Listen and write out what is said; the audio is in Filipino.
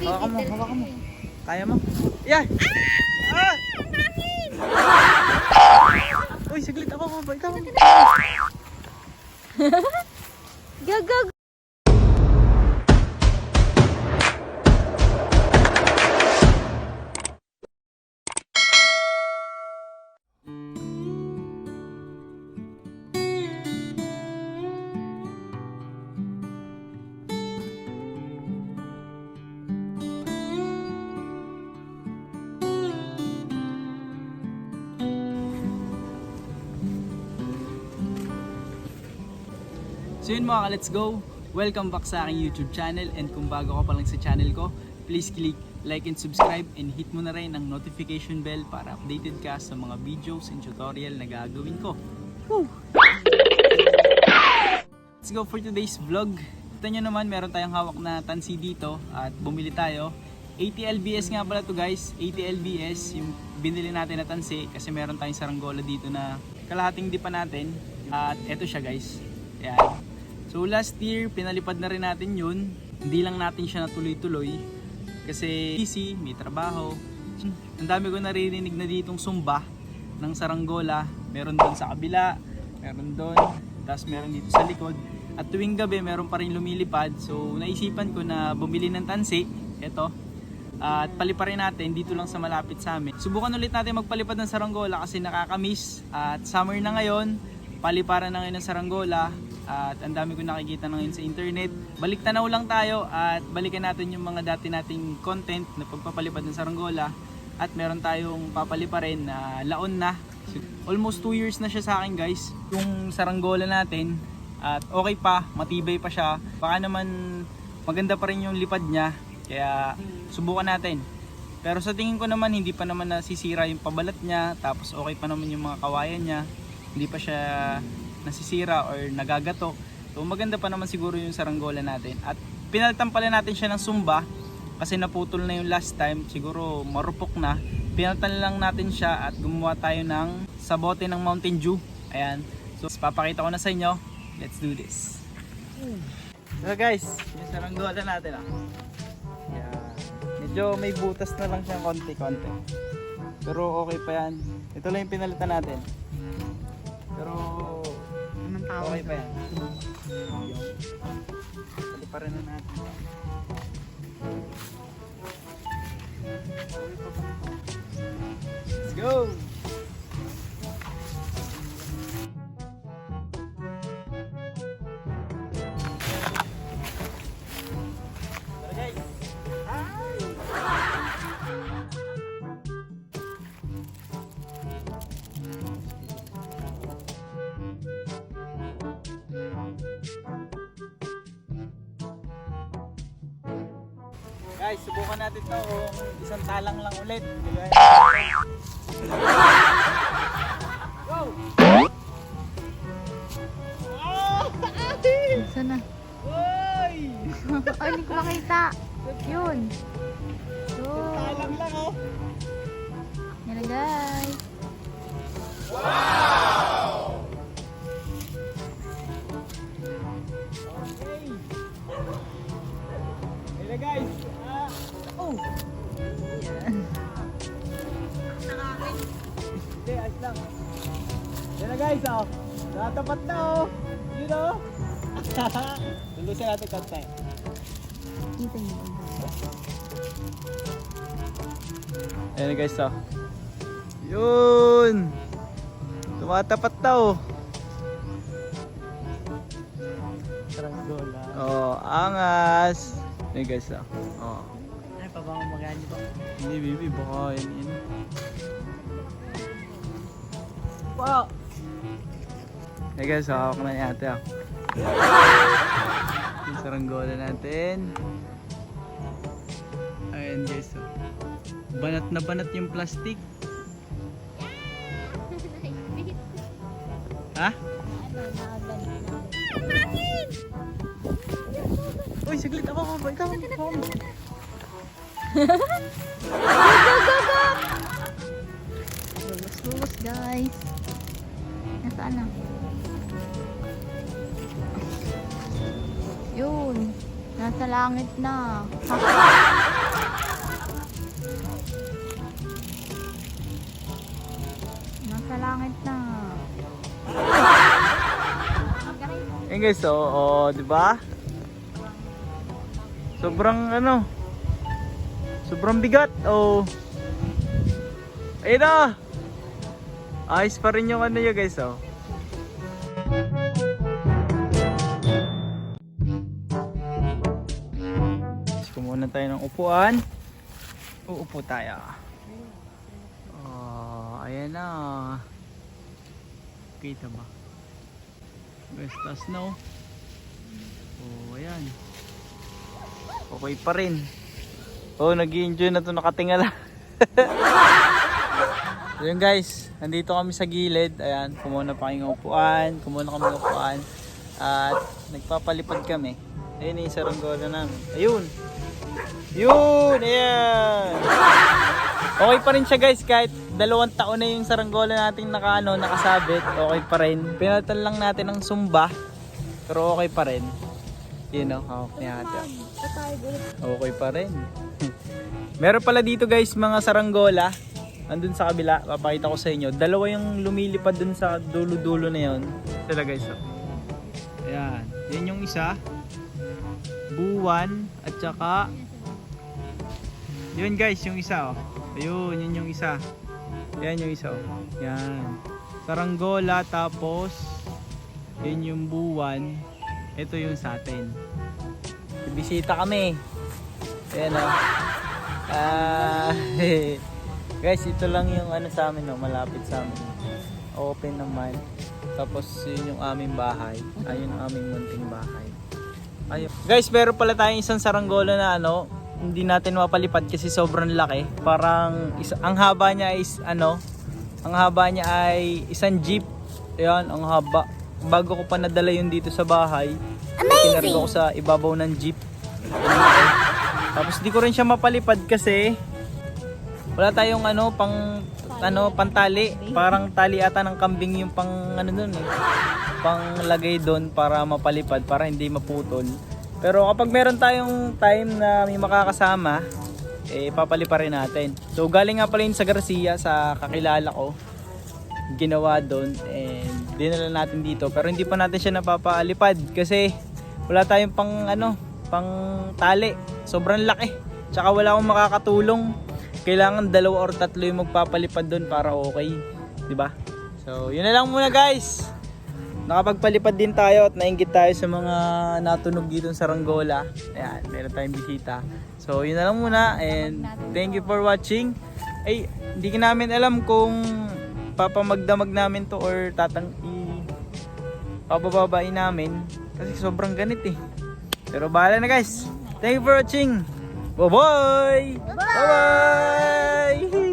Hawakan mo, hawakan mo. Kaya mo? Yan! Ah! Uy, saglit ako. Mabait ako. Go, So yun mga ka-let's go. Welcome back sa aking YouTube channel and kung bago ka pa lang sa channel ko, please click like and subscribe and hit mo na rin ang notification bell para updated ka sa mga videos and tutorial na gagawin ko. Woo! Let's go for today's vlog. Kita nyo naman, meron tayong hawak na tansi dito at bumili tayo. ATLBS nga pala to guys. ATLBS, yung binili natin na tansi kasi meron tayong saranggola dito na kalahating di pa natin. At eto siya guys. Ayan. So last year, pinalipad na rin natin yun. Hindi lang natin siya natuloy-tuloy. Kasi busy, may trabaho. Ang dami ko naririnig na ditong sumba ng saranggola. Meron doon sa kabila, meron doon, tapos meron dito sa likod. At tuwing gabi, meron pa rin lumilipad. So naisipan ko na bumili ng tansi. Ito. At paliparin natin dito lang sa malapit sa amin. Subukan ulit natin magpalipad ng saranggola kasi nakakamiss. At summer na ngayon, paliparan na ngayon ng saranggola at ang dami ko nakikita na ngayon sa internet. Balik tanaw lang tayo at balikan natin yung mga dati nating content na pagpapalipad ng saranggola at meron tayong papaliparin na laon na. Almost 2 years na siya sa akin guys. Yung saranggola natin at okay pa, matibay pa siya. Baka naman maganda pa rin yung lipad niya. Kaya subukan natin. Pero sa tingin ko naman hindi pa naman nasisira yung pabalat niya tapos okay pa naman yung mga kawayan niya. Hindi pa siya nasisira or nagagatok. So maganda pa naman siguro yung saranggola natin. At pinalitan pala natin siya ng sumba kasi naputol na yung last time. Siguro marupok na. Pinalitan lang natin siya at gumawa tayo ng sabote ng Mountain Dew. Ayan. So papakita ko na sa inyo. Let's do this. So guys, yung saranggola natin ah. Yan. Medyo may butas na lang siya konti-konti. Pero okay pa yan. Ito lang yung pinalitan natin. Pa yan. Pali pa rin na natin. Let's go! Guys, subukan natin to kung isang talang lang ulit. Di ba? Go! Saan na? Uy! Ay, hindi ko makita. Yun. So, Talang lang oh. yan na guys. Okay. Hey guys. Oh. Yan. Okay, ayos lang. Yan na guys, oh. Natapat na, oh. You know? Tulusin natin konti. Kita niyo. Ayan na guys, oh. Yun! Tumatapat na, oh. Saranggola. Oh, angas. Ayan guys, oh. Oh. Pa ba magani ba? Hindi, baby, baka yun yun. Wow! Hey guys, hawak na ni ate ah. Yung saranggola natin. Ayan guys. Oh. Banat na banat yung plastic. Ha? Uy, saglit ako go, go, go! Hugas, hugas guys. Nasaan na? Yun. Nasa langit na. Nasa langit na. Ayun eh, guys, oh, di ba? Sobrang ano, sobrang bigat, oh. Ayun na! Ayos pa rin yung ano yun guys, oh. Kumuha tayo ng upuan. Uupo tayo. Oh, ayan na. Kita ba? Best taas na oh. Oh, ayan. Okay pa rin. Oh, nag enjoy na to nakatingala. so yun guys, nandito kami sa gilid. Ayan, kumuha na pa kami ng upuan. Kumuha na kami ng upuan. At nagpapalipad kami. Ayun yung saranggola namin. Ayun. Yun! Ayan! Okay pa rin siya guys kahit dalawang taon na yung saranggola nating naka, ano, nakasabit. Okay pa rin. Pinalitan lang natin ng sumba. Pero okay pa rin. Yun o, hawak ni ate. Okay pa rin. Meron pala dito guys mga saranggola. Andun sa kabila, papakita ko sa inyo. Dalawa yung lumilipad dun sa dulo-dulo na yun. Sila guys. Oh. Ayan. Yan yung isa. Buwan. At saka... Yun guys, yung isa oh. Ayun, yun yung isa. Yan yung isa oh. Yan. Saranggola tapos yun yung buwan. Ito yung sa atin. Bisita kami. Ayan oh. Ah, guys, ito lang yung ano sa amin, no, malapit sa amin. Open naman. Tapos yun yung aming bahay. Ayun ang aming munting bahay. Ayun. Guys, meron pala tayong isang saranggola na ano, hindi natin mapalipad kasi sobrang laki. Parang isa, ang haba niya is ano, ang haba niya ay isang jeep. Ayan, ang haba. Bago ko pa nadala yun dito sa bahay, Amazing! ko sa ibabaw ng jeep. Tapos di ko rin siya mapalipad kasi wala tayong ano pang ano pantali. Parang tali ata ng kambing yung pang ano dun eh. Pang lagay doon para mapalipad para hindi maputol. Pero kapag meron tayong time na may makakasama, eh papalipa rin natin. So galing nga pala yun sa Garcia sa kakilala ko. Ginawa doon and dinala natin dito pero hindi pa natin siya napapalipad kasi wala tayong pang ano, pang tali. Sobrang laki. Tsaka wala akong makakatulong. Kailangan dalawa or tatlo yung magpapalipad doon para okay. 'Di ba? So, yun na lang muna guys. Nakapagpalipad din tayo at nainggit tayo sa mga natunog dito sa Rangola. Ayan, meron tayong bisita. So, yun na lang muna and thank you for watching. Ay, hindi namin alam kung papamagdamag namin to or tatang i pabababain namin kasi sobrang ganit eh. Pero bahala na guys. Thank you for watching. Bye-bye! Bye-bye!